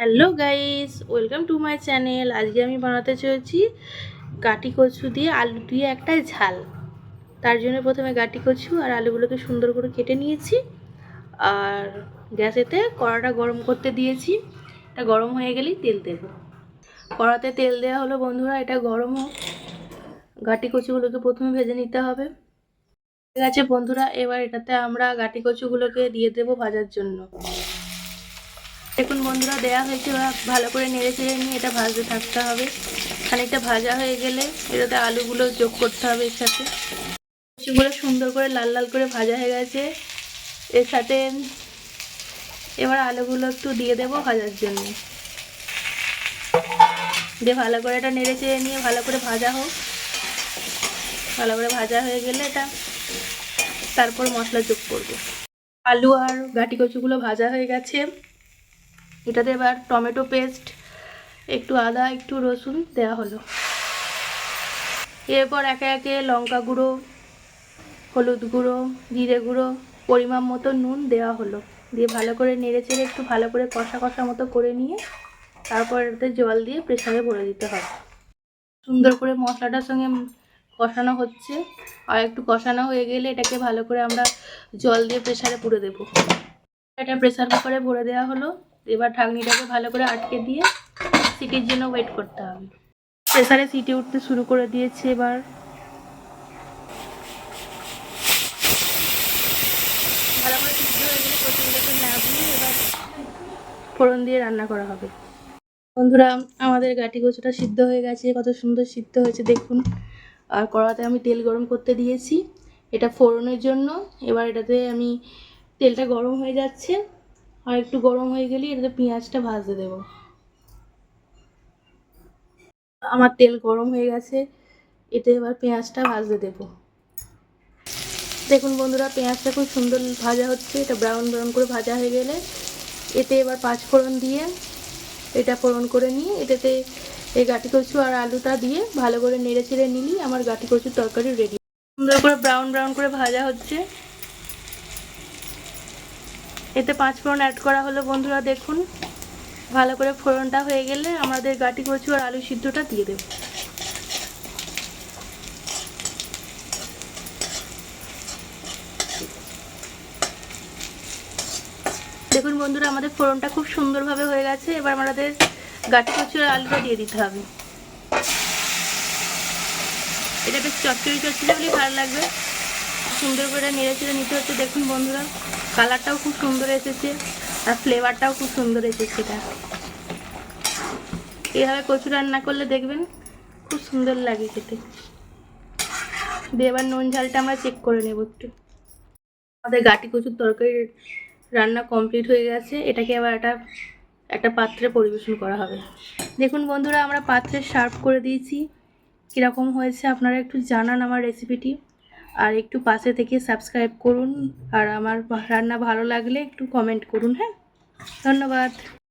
Hello guys, welcome to my channel. আজকে আমি বানাতে চলেছি গাটি কচু দিয়ে আলু দিয়ে একটা ঝাল। তার জন্য প্রথমে গাটি কচু আর আলুগুলোকে সুন্দর করে কেটে নিয়েছি। আর গ্যাসেতে কড়াটা গরম করতে দিয়েছি। এটা গরম হয়ে গেলেই তেল দেব। কড়াতে তেল দেওয়া হলো, বন্ধুরা, এটা গরম হোক। গাটি কচুগুলোকে প্রথমে ভেজে নিতে হবে। ঠিক আছে বন্ধুরা, এবার এটাতে আমরা গাটি কচুগুলোকে দিয়ে দেবো ভাজার জন্য। দেখুন বন্ধুরা দেয়া হয়েছে ভালো করে নেড়ে চেড়ে নিয়ে এটা ভাজতে থাকতে হবে। খানিকটা ভাজা হয়ে গেলে এটাতে আলুগুলো যোগ করতে হবে এর সাথে। সেগুলো সুন্দর করে লাল লাল করে ভাজা হয়ে গেছে। এর সাথে এবার আলুগুলো একটু দিয়ে দেবো ভাজার জন্য। দিয়ে ভালো করে এটা নেড়ে চেড়ে নিয়ে ভালো করে ভাজা হোক। ভালো করে ভাজা হয়ে গেলে এটা তারপর মশলা যোগ করব। আলু আর গাটি কচুগুলো ভাজা হয়ে গেছে। এটাতে এবার টমেটো পেস্ট, একটু আদা, একটু রসুন দেওয়া হলো। এরপর একে একে লঙ্কা গুঁড়ো, হলুদ গুঁড়ো, জিরে গুঁড়ো, পরিমাণ মতো নুন দেওয়া হলো। দিয়ে ভালো করে নেড়ে চেড়ে একটু ভালো করে কষা কষা মতো করে নিয়ে তারপর এটাতে জল দিয়ে প্রেসারে ভরে দিতে হয় সুন্দর করে মশলাটার সঙ্গে কষানো হচ্ছে। আর একটু কষানো হয়ে গেলে এটাকে ভালো করে আমরা জল দিয়ে প্রেসারে পুরে দেবো। এটা প্রেসার কুকারে ভরে দেওয়া হলো। এবার ঢাকনিটাকে ভালো করে আটকে দিয়ে সিটির জন্য ওয়েট করতে হবে। প্রেসারে সিটি উঠতে শুরু করে দিয়েছে এবার। ভালো করে সিদ্ধ হয়ে এবার ফোড়ন দিয়ে রান্না করা হবে। বন্ধুরা, আমাদের গাটি কচুটা সিদ্ধ হয়ে গেছে, কত সুন্দর সিদ্ধ হয়েছে দেখুন। আর কড়াতে আমি তেল গরম করতে দিয়েছি, এটা ফোড়নের জন্য। এবার এটাতে আমি তেলটা গরম হয়ে যাচ্ছে। আর একটু গরম হয়ে গেলেই এটাতে পেঁয়াজটা ভাজতে দেব। আমার তেল গরম হয়ে গেছে, এতে এবার পেঁয়াজটা ভাজতে দেব। দেখুন বন্ধুরা, পেঁয়াজটা খুব সুন্দর ভাজা হচ্ছে, এটা ব্রাউন ব্রাউন করে ভাজা হয়ে গেলে এতে এবার পাঁচ ফোড়ন দিয়ে এটা ফোড়ন করে নিয়ে, এটাতে এই গাটি কচু আর আলুটা দিয়ে ভালো করে নেড়ে চেড়ে নিলেই আমার গাটি কচুর তরকারি রেডি সুন্দর করে ব্রাউন ব্রাউন করে ভাজা হচ্ছে। এতে পাঁচ ফোড়ন অ্যাড করা হলো, বন্ধুরা দেখুন। ভালো করে ফোড়নটা হয়ে গেলে আমাদের গাটি কচু আর আলু সিদ্ধটা দিয়ে দেব। দেখুন বন্ধুরা, আমাদের ফোড়নটা খুব সুন্দরভাবে হয়ে গেছে। এবার আমাদের গাটি কচু আর আলুটা দিয়ে দিতে হবে। এটা বেশ চচ্চড়ি চচ্চড়ি ভালো লাগবে। সুন্দর করে নেড়ে চেড়ে নিতে হচ্ছে, দেখুন বন্ধুরা। কালারটাও খুব সুন্দর এসেছে আর ফ্লেভারটাও খুব সুন্দর এসেছে এটা। এইভাবে কচু রান্না করলে দেখবেন খুব সুন্দর লাগে খেতে। দিয়ে এবার নুন ঝালটা আমরা চেক করে নেব একটু। আমাদের গাটি কচুর তরকারি রান্না কমপ্লিট হয়ে গেছে। এটাকে আবার একটা একটা পাত্রে পরিবেশন করা হবে। দেখুন বন্ধুরা, আমরা পাত্রে সার্ভ করে দিয়েছি। কীরকম হয়েছে আপনারা একটু জানান আমার রেসিপিটি আর একটু পাশে থেকে সাবস্ক্রাইব করুন। আর আমার রান্না ভালো লাগলে একটু কমেন্ট করুন হ্যাঁ? ধন্যবাদ।